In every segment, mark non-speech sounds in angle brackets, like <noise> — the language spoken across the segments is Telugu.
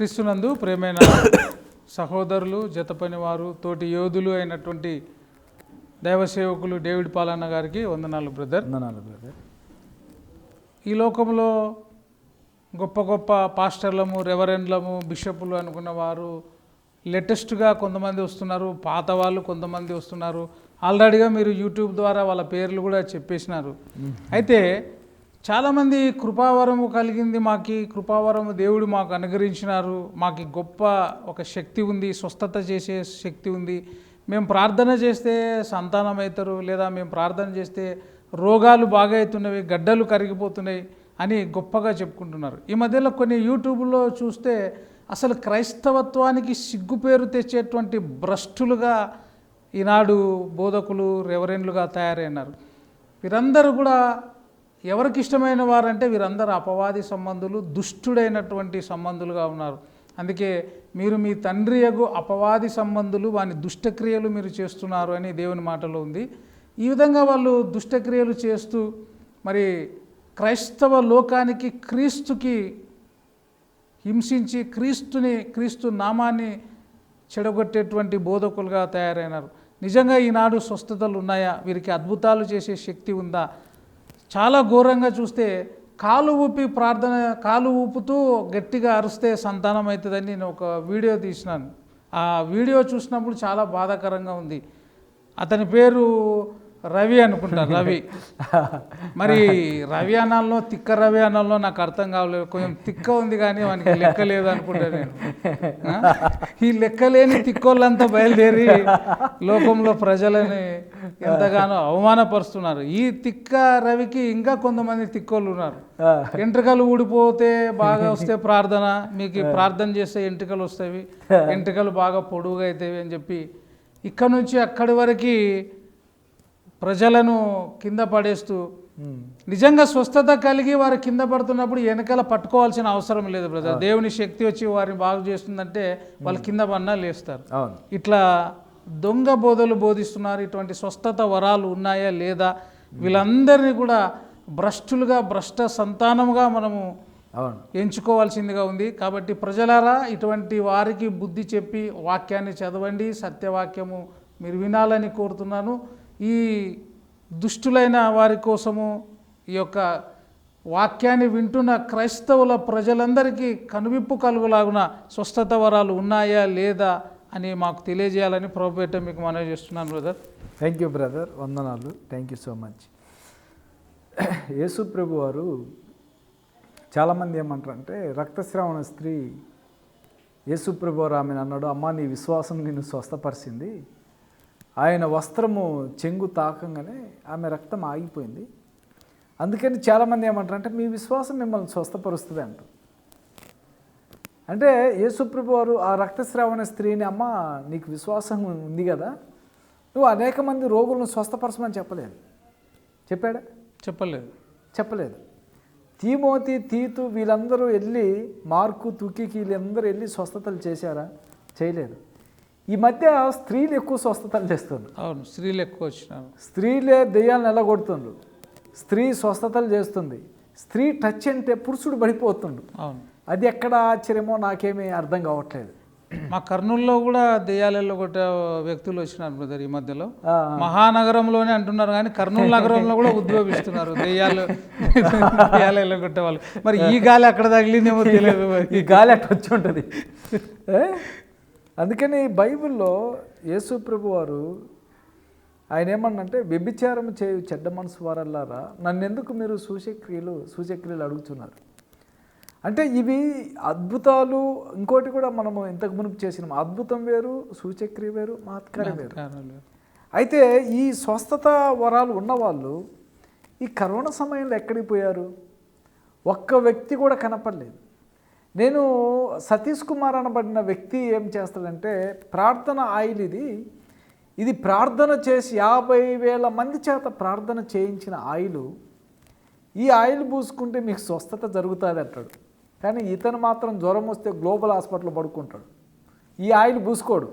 క్రీస్తునందు ప్రేమైన సహోదరులు జతపని వారు తోటి యోధులు అయినటువంటి దైవ సేవకులు డేవిడ్ పాలన్న గారికి వందనాలు బ్రదర్. వందనాలు బ్రదర్. ఈ లోకంలో గొప్ప గొప్ప పాస్టర్లము రెవరెండ్లము బిషపులు అనుకున్న వారు లేటెస్ట్గా కొంతమంది వస్తున్నారు పాత వాళ్ళు కొంతమంది వస్తున్నారు. ఆల్రెడీగా మీరు యూట్యూబ్ ద్వారా వాళ్ళ పేర్లు కూడా చెప్పేసినారు. అయితే చాలామంది కృపావరము కలిగింది మాకి కృపావరము దేవుడు మాకు అనుగ్రహించినారు. మాకు గొప్ప ఒక శక్తి ఉంది స్వస్థత చేసే శక్తి ఉంది. మేము ప్రార్థన చేస్తే సంతానం అవుతారు లేదా మేము ప్రార్థన చేస్తే రోగాలు బాగా అవుతున్నవి గడ్డలు కరిగిపోతున్నాయి అని గొప్పగా చెప్పుకుంటున్నారు. ఈ మధ్యలో కొన్ని యూట్యూబ్లో చూస్తే అసలు క్రైస్తవత్వానికి సిగ్గు పేరు తెచ్చేటువంటి భ్రష్టులుగా ఈనాడు బోధకులు రెవరెండ్లుగా తయారైనారు. వీరందరూ కూడా ఎవరికి ఇష్టమైన వారంటే వీరందరూ అపవాది సంబంధులు దుష్టుడైనటువంటి సంబంధులుగా ఉన్నారు. అందుకే మీరు మీ తండ్రి యగు అపవాది సంబంధులు వాని దుష్టక్రియలు మీరు చేస్తున్నారు అని దేవుని మాటలో ఉంది. ఈ విధంగా వాళ్ళు దుష్టక్రియలు చేస్తూ మరి క్రైస్తవ లోకానికి క్రీస్తుకి హింసించి క్రీస్తుని క్రీస్తు నామాన్ని చెడగొట్టేటువంటి బోధకులుగా తయారైనారు. నిజంగా ఈనాడు స్వస్థతలు ఉన్నాయా? వీరికి అద్భుతాలు చేసే శక్తి ఉందా? చాలా ఘోరంగా చూస్తే కాలు ఊపి ప్రార్థన కాలు ఊపుతూ గట్టిగా అరిస్తే సంతానం అవుతుందని నేను ఒక వీడియో తీసినాను. ఆ వీడియో చూసినప్పుడు చాలా బాధాకరంగా ఉంది. అతని పేరు రవి అనుకుంటా రవి. మరి రవి అనాల్లో తిక్క రవి అనాల్లో నాకు అర్థం కావలేదు. కొంచెం తిక్క ఉంది కానీ వానికి లెక్క లేదు అనుకుంటా నేను? ఈ లెక్కలేని తిక్కోళ్ళంతా బయలుదేరి లోకంలో ప్రజలని ఎంతగానో అవమానపరుస్తున్నారు. ఈ తిక్క రవికి ఇంకా కొంతమంది తిక్కోళ్ళు ఉన్నారు. ఎంట్రుకలు ఊడిపోతే బాగా వస్తే ప్రార్థన మీకు ప్రార్థన చేస్తే ఎంట్రుకలు వస్తాయి ఎంట్రుకలు బాగా పొడుగుగా అవుతాయి అని చెప్పి ఇక్కడ నుంచి అక్కడి వరకు ప్రజలను కింద పడేస్తూ నిజంగా స్వస్థత కలిగి వారు కింద పడుతున్నప్పుడు వెనకాల పట్టుకోవాల్సిన అవసరం లేదు బ్రదర్ దేవుని శక్తి వచ్చి వారిని బాగు చేస్తుందంటే వాళ్ళు కింద పడినా లేస్తారు. ఇట్లా దొంగ బోధలు బోధిస్తున్నారు. ఇటువంటి స్వస్థత వరాలు ఉన్నాయా లేదా? వీళ్ళందరినీ కూడా భ్రష్టులుగా భ్రష్ట సంతానముగా మనము ఎంచుకోవాల్సిందిగా ఉంది. కాబట్టి ప్రజలారా ఇటువంటి వారికి బుద్ధి చెప్పి వాక్యాన్ని చదవండి. సత్యవాక్యము మీరు వినాలని కోరుతున్నాను. ఈ దుష్టులైన వారి కోసము ఈ యొక్క వాక్యాన్ని వింటున్న క్రైస్తవుల ప్రజలందరికీ కనువిప్పు కలుగులాగున స్వస్థత వరాలు ఉన్నాయా లేదా అని మాకు తెలియజేయాలని ప్రభుపేట మీకు మనవి చేస్తున్నాను బ్రదర్. థ్యాంక్ యూ బ్రదర్ వందనాలు. Thank you so much Yesu ప్రభు వారు చాలామంది ఏమంటారంటే రక్తస్రావణ స్త్రీ యేసు ప్రభు వారు ఆమెను అన్నాడు అమ్మ నీ విశ్వాసం నిన్ను స్వస్థపరిచింది. ఆయన వస్త్రము చెంగు తాకంగానే ఆమె రక్తం ఆగిపోయింది. అందుకని చాలామంది ఏమంటారంటే మీ విశ్వాసం మిమ్మల్ని స్వస్థపరుస్తుంది అంటారు. అంటే యేసుప్రభు వారు ఆ రక్తస్రావణ స్త్రీని అమ్మ నీకు విశ్వాసం ఉంది కదా నువ్వు అనేక మంది రోగులను స్వస్థపరచమని చెప్పలేదు. చెప్పాడా? చెప్పలేదు. చెప్పలేదు. తీమోతి తీతు వీళ్ళందరూ వెళ్ళి మార్కు తుకికి వీళ్ళందరూ వెళ్ళి స్వస్థతలు చేశారా? చేయలేదు. ఈ మధ్య స్త్రీలు ఎక్కువ స్వస్థతలు చేస్తున్నారు అవును స్త్రీలు ఎక్కువ వచ్చినారు. స్త్రీలే దెయ్యాలను ఎలగొడుతుండ్రు స్త్రీ స్వస్థతలు చేస్తుంది. స్త్రీ టచ్ అంటే పురుషుడు పడిపోతుండు. అవును. అది ఎక్కడ ఆశ్చర్యమో నాకేమీ అర్థం కావట్లేదు. మా కర్నూలులో కూడా దెయ్యాలలో కొట్ట వ్యక్తులు వచ్చినారు బ్రదర్ ఈ మధ్యలో. మహానగరంలోనే అంటున్నారు కానీ కర్నూలు <laughs> నగరంలో కూడా ఉద్యోగిస్తున్నారు దెయ్యాలు. <laughs> దెయ్యాలలో కొట్టే వాళ్ళు. మరి ఈ గాలి అక్కడ తగిలిందేమో తెలియదు. ఈ గాలి అట్ట వచ్చి ఉంటుంది? అందుకని బైబిల్లో యేసు ప్రభు వారు ఆయన ఏమన్నంటే వ్యభిచారం చేయు చెడ్డ మనసు వారల్లారా? నన్నెందుకు మీరు సూచక్రియలు సూచక్రియలు అడుగుతున్నారు? అంటే ఇవి అద్భుతాలు ఇంకోటి కూడా మనము ఇంతకు మునుపు చేసినాం. అద్భుతం వేరు సూచక్రియ వేరు మహత్కారం వేరు. అయితే ఈ స్వస్థత వరాలు ఉన్నవాళ్ళు ఈ కరోనా సమయంలో ఎక్కడికి పోయారు? ఒక్క వ్యక్తి కూడా కనపడలేదు. నేను సతీష్ కుమార్ అనబడిన వ్యక్తి ఏం చేస్తాడంటే ప్రార్థన ఆయిల్ ఇది. ఇది ప్రార్థన చేసి యాభై వేల మంది చేత ప్రార్థన చేయించిన ఆయిల్. ఈ ఆయిల్ పూసుకుంటే మీకు స్వస్థత జరుగుతుంది అంటాడు. కానీ ఇతను మాత్రం జ్వరం వస్తే గ్లోబల్ హాస్పిటల్ పడుకుంటాడు. ఈ ఆయిల్ పూసుకోడు.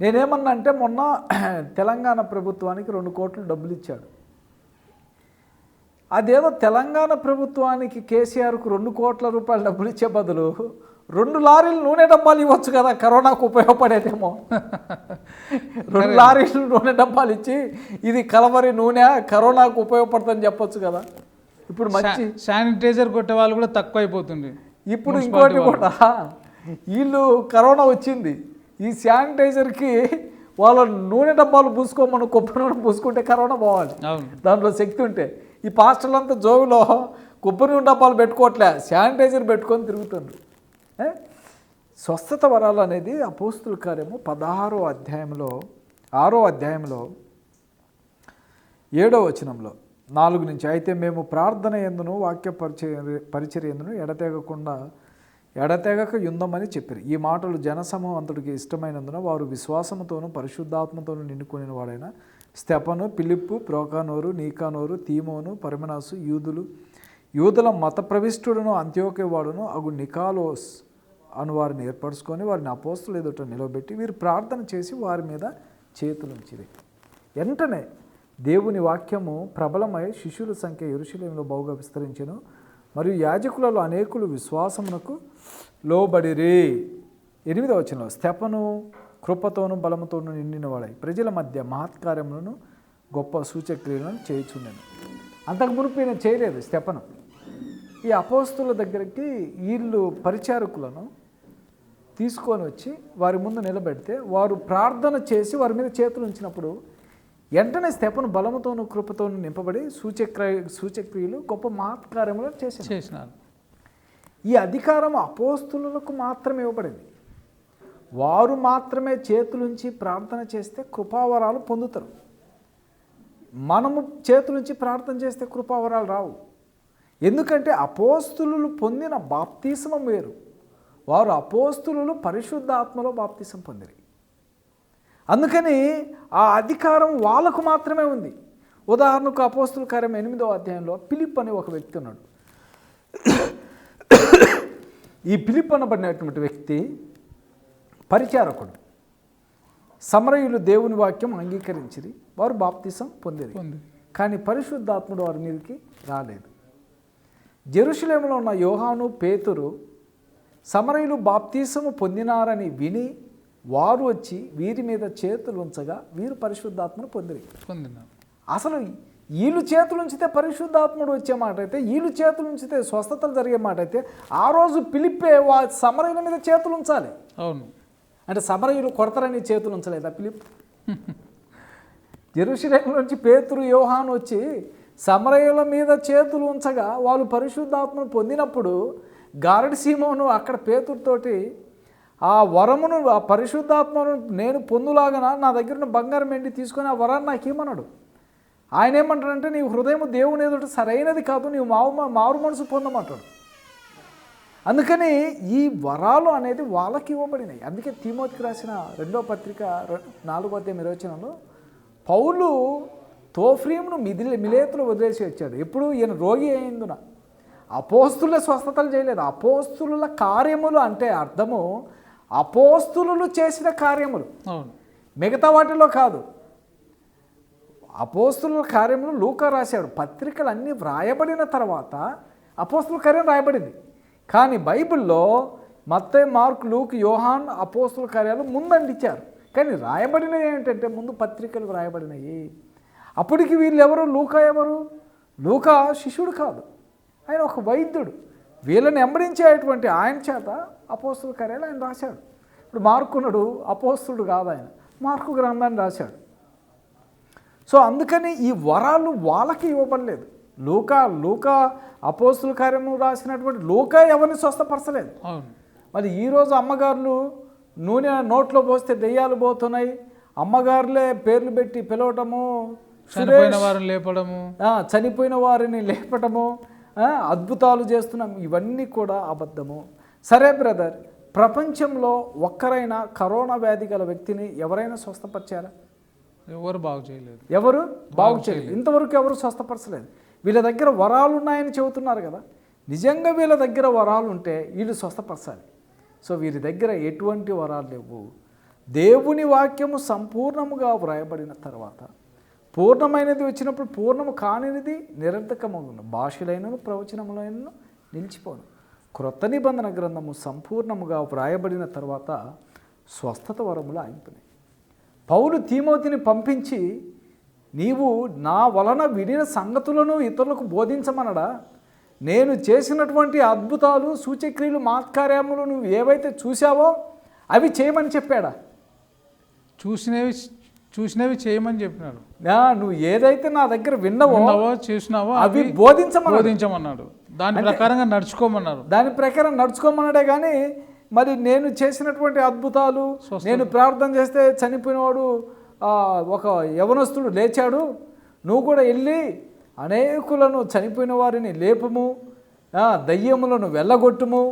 నేనేమన్నా అంటే మొన్న తెలంగాణ ప్రభుత్వానికి రెండు కోట్లు డబ్బులు ఇచ్చాడు. అదేదో తెలంగాణ ప్రభుత్వానికి కేసీఆర్కు రెండు కోట్ల రూపాయల డబ్బులు ఇచ్చే బదులు రెండు లారీలు నూనె డబ్బాలు ఇవ్వచ్చు కదా కరోనాకు ఉపయోగపడేదేమో. రెండు లారీలు నూనె డబ్బాలు ఇచ్చి ఇది కలవరి నూనె కరోనాకు ఉపయోగపడుతుందని చెప్పొచ్చు కదా. ఇప్పుడు మంచి శానిటైజర్ కొట్టే వాళ్ళు కూడా తక్కువ అయిపోతుంది ఇప్పుడు ఇంకోటి కూడా వీళ్ళు కరోనా వచ్చింది. ఈ శానిటైజర్కి వాళ్ళ నూనె డబ్బాలు పూసుకోమని కొబ్బరి నూనె పూసుకుంటే కరోనా పోవాలి. దాంట్లో శక్తి ఉంటే. ఈ పాస్టర్లంతా జోబులో కొబ్బరి నూనె డబ్బాలు పెట్టుకోవట్లే శానిటైజర్ పెట్టుకొని తిరుగుతుండ్రు. స్వస్థత వరాలు అనేది అపోస్తుల కార్యము పదహారో అధ్యాయంలో ఆరో అధ్యాయంలో ఏడో వచనంలో. నాలుగు నుంచి అయితే మేము ప్రార్థన ఎందును వాక్య పరిచయ పరిచర్య ఎందును ఎడతెగకుండా ఎడతెగక యుందమని చెప్పారు. ఈ మాటలు జనసమూహం అంతటికి ఇష్టమైనందున వారు విశ్వాసముతోనూ పరిశుద్ధాత్మతోనూ నిండుకుని వాడైనా స్టెపను పిలిప్పు ప్రోకానోరు నీకానోరు తీమోను పరమనాసు యూదులు. యూదుల మత ప్రవిష్టుడును అంత్యోకే వాడును అగు నికాలోస్ అను వారిని ఏర్పరచుకొని వారిని అపోస్తులు ఎదుట నిలబెట్టి వీరు ప్రార్థన చేసి వారి మీద చేతులుంచిరి వెంటనే దేవుని వాక్యము ప్రబలమై శిష్యుల సంఖ్య ఎరుశలేంలో బహుగా విస్తరించెను. మరియు యాజకులలో అనేకులు విశ్వాసమునకు లోబడిరి. ఎనిమిదవ వచనంలో స్తెపను కృపతోను బలముతోను నిండినవాడై ప్రజల మధ్య మహత్కార్యములను గొప్ప సూచక్రియలను చేయుచుండెను. అంతకు మునుపు ఈయన చేయలేదు స్తెపను ఈ అపోస్తుల దగ్గరికి వీళ్ళు పరిచారకులను తీసుకొని వచ్చి వారి ముందు నిలబెడితే వారు ప్రార్థన చేసి వారి మీద చేతులు ఉంచినప్పుడు వెంటనే స్తెపను బలముతోను కృపతోను నింపబడి సూచక్రియ సూచక్రియలు గొప్ప మహత్కార్యములు చేశారు చేసినారు ఈ అధికారం అపోస్తులకు మాత్రమే ఇవ్వబడింది. వారు మాత్రమే చేతులుంచి ప్రార్థన చేస్తే కృపావరాలు పొందుతారు. మనము చేతులుంచి ప్రార్థన చేస్తే కృపావరాలు రావు. ఎందుకంటే అపోస్తులు పొందిన బాప్తీసమం వేరు. వారు అపోస్తులు పరిశుద్ధాత్మలో బాప్తీసం పొందిరి. అందుకని ఆ అధికారం వాళ్ళకు మాత్రమే ఉంది. ఉదాహరణకు అపోస్తుల కార్యం ఎనిమిదో అధ్యాయంలో పిలిప్ అనే ఒక వ్యక్తి ఉన్నాడు. ఈ పిలిప్ అనబడినటువంటి వ్యక్తి పరిచారకుడు. సమరయులు దేవుని వాక్యం అంగీకరించిరి వారు బాప్తిసం పొందిరి. ఉంది కానీ పరిశుద్ధాత్ముడు వారి మీదకి రాలేదు. జెరూసలేములో ఉన్న యోహాను పేతురు సమరయులు బాప్తీసము పొందినారని విని వారు వచ్చి వీరి మీద చేతులు ఉంచగా వీరు పరిశుద్ధాత్మను పొందిరి. పొందినారు. అసలు వీళ్ళు చేతులు ఉంచితే పరిశుద్ధాత్ముడు వచ్చే మాట అయితే వీళ్ళు చేతులు ఉంచితే స్వస్థతలు జరిగే మాట అయితే ఆ రోజు పిలిపే వా సమరయుల మీద చేతులు ఉంచాలి. అవును. అంటే సమరయులు కొడతారని చేతులు ఉంచలేదా పిలిప్? జెరూసలేం నుంచి పేతురు యోహాన్ వచ్చి సమరయుల మీద చేతులు ఉంచగా వాళ్ళు పరిశుద్ధాత్మను పొందినప్పుడు గారడి సీమోను అక్కడ పేతురుతోటి ఆ వరమును ఆ పరిశుద్ధాత్మను నేను పొందులాగన? నా దగ్గర ఉన్న బంగారం ఎండి తీసుకొని ఆ వరాన్ని నాకు ఇమ్మన్నాడు. ఆయన ఏమంటాడంటే నీ హృదయం దేవుని ఎదుట సరైనది కాదు నీవు మావు మారు మనసు పొందమంటాడు. అందుకని ఈ వరాలు అనేది వాళ్ళకి ఇవ్వబడినాయి. అందుకే తిమోతికి రాసిన రెండో పత్రిక నాలుగో అధ్యాయం నిర్వచనంలో పౌలు తోఫ్రీమును మిదిలి మిలేతులు వదిలేసి వచ్చాడు. ఎప్పుడు? ఈయన రోగి అయిందున అపోస్తుల స్వస్థతలు చేయలేదు. అపోస్తుల కార్యములు అంటే అర్థము అపోస్తులు చేసిన కార్యములు. అవును. మిగతా వాటిలో కాదు. అపోస్తుల కార్యములు లూకా రాశాడు. పత్రికలు అన్నీ వ్రాయబడిన తర్వాత అపోస్తుల కార్యం రాయబడింది. కానీ బైబిల్లో మత్తే మార్క్ లూక్ యోహాన్ అపోస్తుల కార్యాలు ముందండిచ్చారు కానీ రాయబడినవి ఏంటంటే ముందు పత్రికలు రాయబడినాయి. అప్పటికి వీళ్ళు ఎవరు? లూకా ఎవరు? లూకా శిష్యుడు కాదు. ఆయన ఒక వైద్యుడు. వీళ్ళని ఎంబడించేటువంటి ఆయన చేత అపోస్తుల కార్యాలు ఆయన రాశాడు. ఇప్పుడు మార్కునుడు అపోస్తుడు కాదు ఆయన. మార్కు గ్రంథాన్ని రాశాడు. సో అందుకని ఈ వరాలు వాళ్ళకి ఇవ్వబడలేదు. లూకా లూకా అపోస్తుల కార్యము రాసినటువంటి లూకా ఎవరిని స్వస్థపరచలేదు. మరి ఈరోజు అమ్మగారులు నూనె నోట్లో పోస్తే దెయ్యాలు పోతున్నాయి. అమ్మగారులే పేర్లు పెట్టి పిలవటము చనిపోయిన వారిని లేపడము. చనిపోయిన వారిని లేపటము అద్భుతాలు చేస్తున్నాం ఇవన్నీ కూడా అబద్ధము. సరే బ్రదర్ ప్రపంచంలో ఒక్కరైనా కరోనా వ్యాధి గల వ్యక్తిని ఎవరైనా స్వస్థపరిచారా? ఎవరు బాగు చేయలేదు. ఎవరు? బాగు చేయలేదు. ఇంతవరకు ఎవరు స్వస్థపరచలేదు. వీళ్ళ దగ్గర వరాలు ఉన్నాయని చెబుతున్నారు కదా. నిజంగా వీళ్ళ దగ్గర వరాలు ఉంటే వీళ్ళు స్వస్థపరచాలి. సో వీరి దగ్గర ఎటువంటి వరాలు లేవు. దేవుని వాక్యము సంపూర్ణముగా వ్రాయబడిన తర్వాత పూర్ణమైనది వచ్చినప్పుడు పూర్ణము కానిది నిరర్ధకమగును భాషలైనను ప్రవచనములైనను నిలిచిపోను. క్రొత్త నిబంధన గ్రంథము సంపూర్ణముగా వ్రాయబడిన తర్వాత స్వస్థత వరములు ఆగిపోయినాయి. పౌలు తీమోతిని పంపించి నీవు నా వలన వినిన సంగతులను ఇతరులకు బోధించమనడా? నేను చేసినటువంటి అద్భుతాలు సూచక్రియలు మాత్కార్యములు నువ్వు ఏవైతే చూసావో అవి చేయమని చెప్పాడా? చూసినవి చూసినవి చేయమని చెప్పినాడు. నా నువ్వు ఏదైతే నా దగ్గర విన్నవో చూసినావో అవి బోధించమన్నాడు. బోధించమన్నాడు. దాని ప్రకారంగా నడుచుకోమన్నారు. దాని ప్రకారం నడుచుకోమన్నాడే కానీ మరి నేను చేసినటువంటి అద్భుతాలు నేను ప్రార్థన చేస్తే చనిపోయినవాడు ఒక యవనస్తుడు లేచాడు. నువ్వు కూడా వెళ్ళి అనేకులను చనిపోయిన వారిని లేపము దయ్యములను వెళ్ళగొట్టుము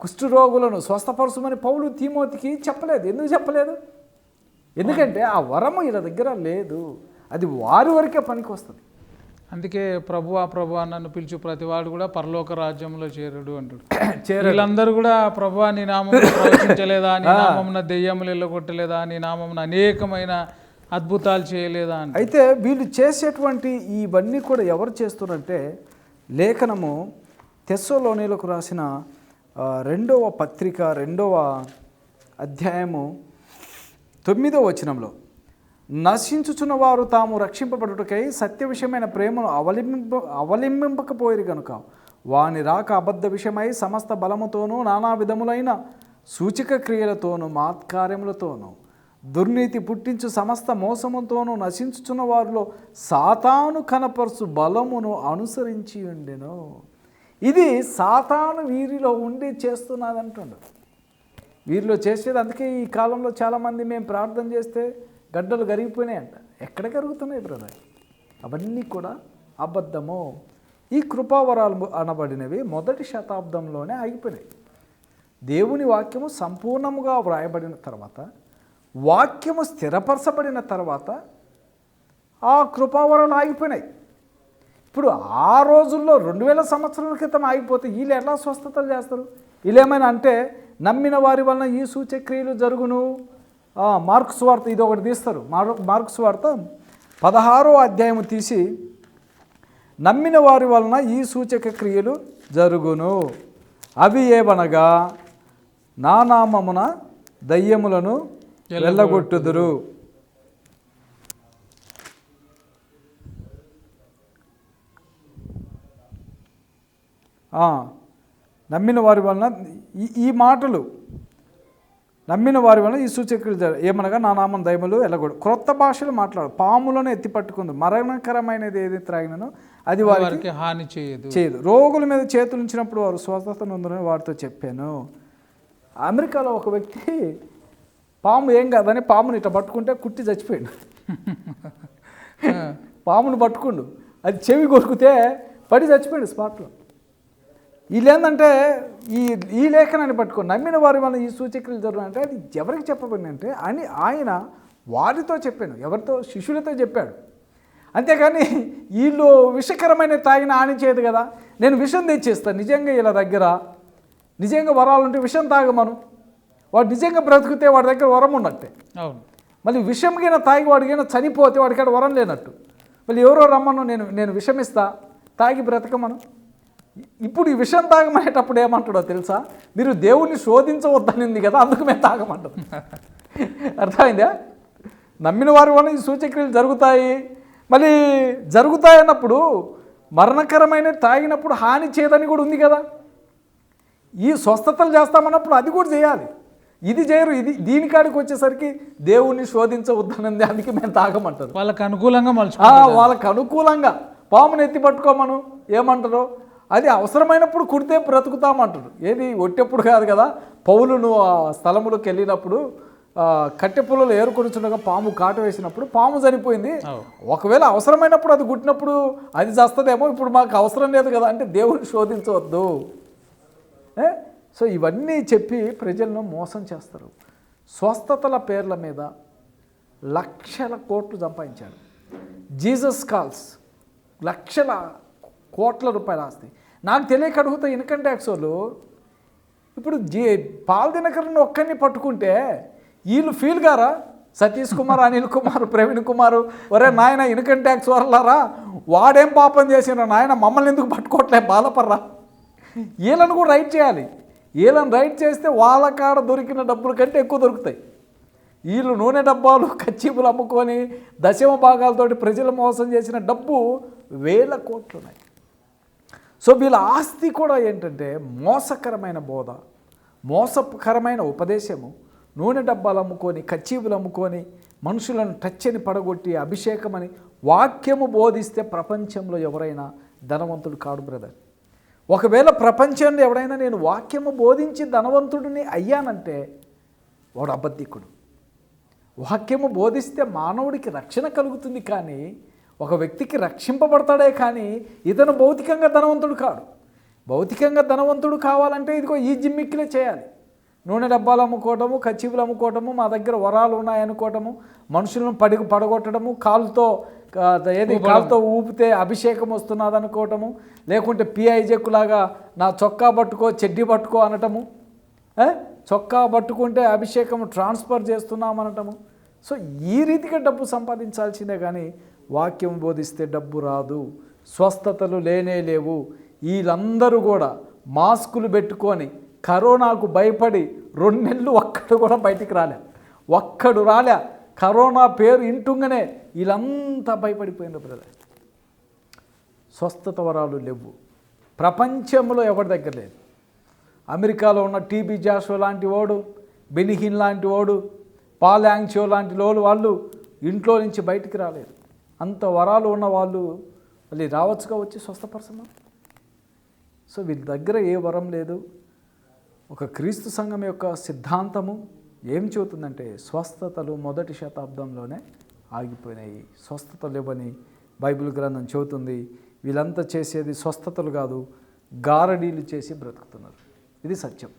కుష్ఠరోగులను స్వస్థపరచమని పౌలు తీమోతికి చెప్పలేదు. ఎందుకు చెప్పలేదు? ఎందుకంటే ఆ వరము వీళ్ళ దగ్గర లేదు. అది వారి వరకే పనికి వస్తుంది అందుకే ప్రభు ఆ ప్రభు నన్ను పిలిచి ప్రతివాడు కూడా పరలోక రాజ్యంలో చేరడు అంటాడు. <clears throat> వీళ్ళందరూ కూడా ప్రభు నీ నామం ప్రవచించలేదా? నీ <clears throat> నామమున దెయ్యములు వెళ్ళగొట్టలేదా? నీ నామమున అనేకమైన అద్భుతాలు చేయలేదా అని అయితే వీళ్ళు చేసేటువంటి ఇవన్నీ కూడా ఎవరు చేస్తున్నారంటే లేఖనము తెస్సోలోనిలకు రాసిన రెండవ పత్రిక రెండవ అధ్యాయము తొమ్మిదవ వచనంలో. నశించుచున్న వారు తాము రక్షింపబడుటకై సత్య విషయమైన ప్రేమను అవలింబ అవలింబింపకపోయిరు కనుక వాని రాక అబద్ధ విషయమై సమస్త బలముతోనూ నానా విధములైన సూచక క్రియలతోనూ మాత్కార్యములతోనూ దుర్నీతి పుట్టించు సమస్త మోసముతోనూ నశించుచున్న వారిలో సాతాను కనపరుచు బలమును అనుసరించి ఉండెను. ఇది సాతాను వీరిలో ఉండి చేస్తున్నదంటుండు. వీరిలో చేసేది అందుకే ఈ కాలంలో చాలామంది మేము ప్రార్థన చేస్తే గడ్డలు కరిగిపోయినాయంట. ఎక్కడ కరుగుతున్నాయి బ్రదర్? అవన్నీ కూడా అబద్ధము. ఈ కృపావరాలు అనబడినవి మొదటి శతాబ్దంలోనే ఆగిపోయినాయి. దేవుని వాక్యము సంపూర్ణముగా వ్రాయబడిన తర్వాత వాక్యము స్థిరపరచబడిన తర్వాత ఆ కృపావరాలు ఆగిపోయినాయి. ఇప్పుడు ఆ రోజుల్లో రెండు వేల సంవత్సరాల క్రితం ఆగిపోతే వీళ్ళు ఎలా స్వస్థతలు చేస్తారు? వీళ్ళు ఏమైనా అంటే నమ్మిన వారి వలన ఈ సూచక్రియలు జరుగును మార్క్స్ వార్త ఇది ఒకటి తీస్తారు. మార్- మార్క్స్ వార్త పదహారో అధ్యాయము తీసి నమ్మిన వారి వలన ఈ సూచక క్రియలు జరుగును. అవి ఏవనగా నా నామమున దయ్యములను వెళ్ళగొట్టుదురు. నమ్మిన వారి వలన ఈ ఈ మాటలు నమ్మిన వారి వలన ఈ సూచక్రియలు జర ఏమనగా నా నామం దయములు వెళ్ళకూడదు క్రొత్త భాషలు మాట్లాడు. పాములను ఎత్తి పట్టుకుంది. మరణకరమైనది ఏది త్రాగినను? అది వారికి హాని చేయదు. చేయదు. రోగుల మీద చేతులు ఉంచినప్పుడు వారు స్వస్థత నొందని వారితో చెప్పాను. అమెరికాలో ఒక వ్యక్తి పాము ఏం కాదని పాముని ఇట్లా పట్టుకుంటే కుట్టి చచ్చిపోయాడు. <laughs> పామును పట్టుకుండు. అది చెవి కొరుకుతే పడి చచ్చిపోయాడు స్పాట్లో. వీళ్ళు ఏంటంటే ఈ ఈ లేఖనాన్ని పట్టుకొని నమ్మిన వారి వల్ల ఈ సూచక్రియలు జరుగుతాయంటే అది ఎవరికి చెప్పబడింది అంటే అని ఆయన వారితో చెప్పాను ఎవరితో? శిష్యులతో చెప్పాడు. అంతేకాని వీళ్ళు విషకరమైన తాగిన హాని చేయదు కదా. నేను విషం తెచ్చేస్తాను నిజంగా వీళ్ళ దగ్గర. నిజంగా వరాలు ఉంటే విషం తాగమను. వాడు నిజంగా బ్రతికితే వాడి దగ్గర వరం ఉన్నట్టే. అవును. మళ్ళీ విషం గిన తాగి వాడికైనా చనిపోతే వాడికాడ వరం లేనట్టు. మళ్ళీ ఎవరో రమ్మను నేను నేను విషమిస్తా తాగి బ్రతకమను. ఇప్పుడు ఈ విషం తాగమనేటప్పుడు ఏమంటాడో తెలుసా? మీరు దేవుణ్ణి శోధించవద్దనింది కదా అందుకు మేము తాగమంటాం. <laughs> అర్థమైందా? నమ్మిన వారి వల్ల ఈ సూచక్రియలు జరుగుతాయి. మళ్ళీ జరుగుతాయి అన్నప్పుడు మరణకరమైన తాగినప్పుడు హాని చేయదని కూడా ఉంది కదా. ఈ స్వస్థతలు చేస్తామన్నప్పుడు అది కూడా చేయాలి. ఇది చేయరు ఇది దీనికాడికి వచ్చేసరికి దేవుణ్ణి శోధించవద్దనంది అందుకే మేము తాగమంటారు. వాళ్ళకి అనుకూలంగా మలుచు వాళ్ళకి అనుకూలంగా. పామును ఎత్తి పట్టుకోమను. ఏమంటారు? అది అవసరమైనప్పుడు కుడితే బ్రతుకుతామంటారు. ఏది ఒట్టెప్పుడు కాదు కదా. పౌలును ఆ స్థలములోకి వెళ్ళినప్పుడు కట్టె పుల్లలు ఏరుకొనిచుండగా పాము కాటు వేసినప్పుడు పాము చనిపోయింది. ఒకవేళ అవసరమైనప్పుడు అది కుట్టినప్పుడు అది చస్తుందేమో ఇప్పుడు మాకు అవసరం లేదు కదా అంటే దేవుని శోధించవద్దు? సో ఇవన్నీ చెప్పి ప్రజలను మోసం చేస్తారు. స్వస్థతల పేర్ల మీద లక్షల కోట్లు సంపాదించాడు. జీసస్ కాల్స్ లక్షల కోట్ల రూపాయలు ఆస్తి. నాకు తెలియక అడుగుతా ఇన్కమ్ ట్యాక్స్ వాళ్ళు ఇప్పుడు జీ పాల్ దినకరన్ ఒక్కరిని పట్టుకుంటే వీళ్ళు ఫీల్ గారా? సతీష్ కుమార్ అనిల్ కుమార్ ప్రవీణ్ కుమార్ ఒరే నాయన ఇన్కమ్ ట్యాక్స్ వరలారా వాడేం పాపం చేసిన నాయన మమ్మల్ని ఎందుకు పట్టుకోవట్లే బాధపడరా? వీళ్ళని కూడా రైట్ చేయాలి. వీళ్ళని రైట్ చేస్తే వాళ్ళ కాడ దొరికిన డబ్బుల కంటే ఎక్కువ దొరుకుతాయి. వీళ్ళు నూనె డబ్బాలు కచ్చిపులు అమ్ముకొని దశమ భాగాలతోటి ప్రజలు మోసం చేసిన డబ్బు వేల కోట్లు ఉన్నాయి సో వీళ్ళ ఆస్తి కూడా ఏంటంటే మోసకరమైన బోధ మోసకరమైన ఉపదేశము. నూనె డబ్బాలు అమ్ముకొని కచ్చీవులు అమ్ముకొని మనుషులను టచ్ని పడగొట్టి అభిషేకం అని వాక్యము బోధిస్తే ప్రపంచంలో ఎవరైనా ధనవంతుడు కాడు బ్రదర్. ఒకవేళ ప్రపంచంలో ఎవడైనా నేను వాక్యము బోధించి ధనవంతుడిని అయ్యానంటే వాడు అబద్ధికుడు. వాక్యము బోధిస్తే మానవుడికి రక్షణ కలుగుతుంది కానీ ఒక వ్యక్తికి రక్షింపబడతాడే కానీ ఇతను భౌతికంగా ధనవంతుడు కాడు. భౌతికంగా ధనవంతుడు కావాలంటే ఇదిగో ఈ జిమ్మిక్కిలే చేయాలి. నూనె డబ్బాలు అమ్ముకోవటము కచ్చిపులు అమ్ముకోవటము మా దగ్గర వరాలు ఉన్నాయనుకోవటము మనుషులను పడి పడగొట్టడము కాలుతో ఏది కాలుతో ఊపితే అభిషేకం వస్తున్నది అనుకోవటము లేకుంటే పిఐ జక్కులాగా నా చొక్కా పట్టుకో చెడ్డి పట్టుకో అనటము? చొక్కా పట్టుకుంటే అభిషేకం ట్రాన్స్ఫర్ చేస్తున్నాం అనటము సో ఈ రీతిగా డబ్బు సంపాదించాల్సిందే కానీ వాక్యం బోధిస్తే డబ్బు రాదు స్వస్థతలు లేనే లేవు. వీళ్ళందరూ కూడా మాస్కులు పెట్టుకొని కరోనాకు భయపడి రెండు నెలలు ఒక్కడు కూడా బయటికి రాలే. ఒక్కడు రాలే. కరోనా పేరు ఇంటుంగనే వీళ్ళంతా భయపడిపోయిన బ్రదర్. స్వస్థత వరాలు లేవు. ప్రపంచంలో ఎవరి దగ్గర లేదు. అమెరికాలో ఉన్న టీబీ జాషో లాంటి వాడు బెనిహిన్ లాంటి వాడు పాల్ యాంగ్షో లాంటి వాళ్ళు వాళ్ళు ఇంట్లో నుంచి బయటికి రాలేదు. అంత వరాలు ఉన్న వాళ్ళు మళ్ళీ రావచ్చుగా వచ్చి స్వస్థపరచమా? సో వీళ్ళ దగ్గర ఏ వరం లేదు. ఒక క్రీస్తు సంఘం యొక్క సిద్ధాంతము ఏం చెబుతుందంటే స్వస్థతలు మొదటి శతాబ్దంలోనే ఆగిపోయినాయి. స్వస్థతలు ఇవ్వని బైబిల్ గ్రంథం చెబుతుంది. వీళ్ళంతా చేసేది స్వస్థతలు కాదు గారడీలు చేసి బ్రతుకుతున్నారు. ఇది సత్యం.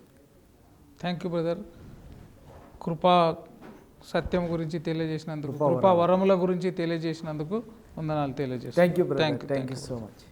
థ్యాంక్ యూ బ్రదర్ కృపా సత్యం గురించి తెలియజేసినందుకు కృపా వరముల గురించి తెలియజేసినందుకు వందనాలు తెలియజేస్తాను thank you thank you so much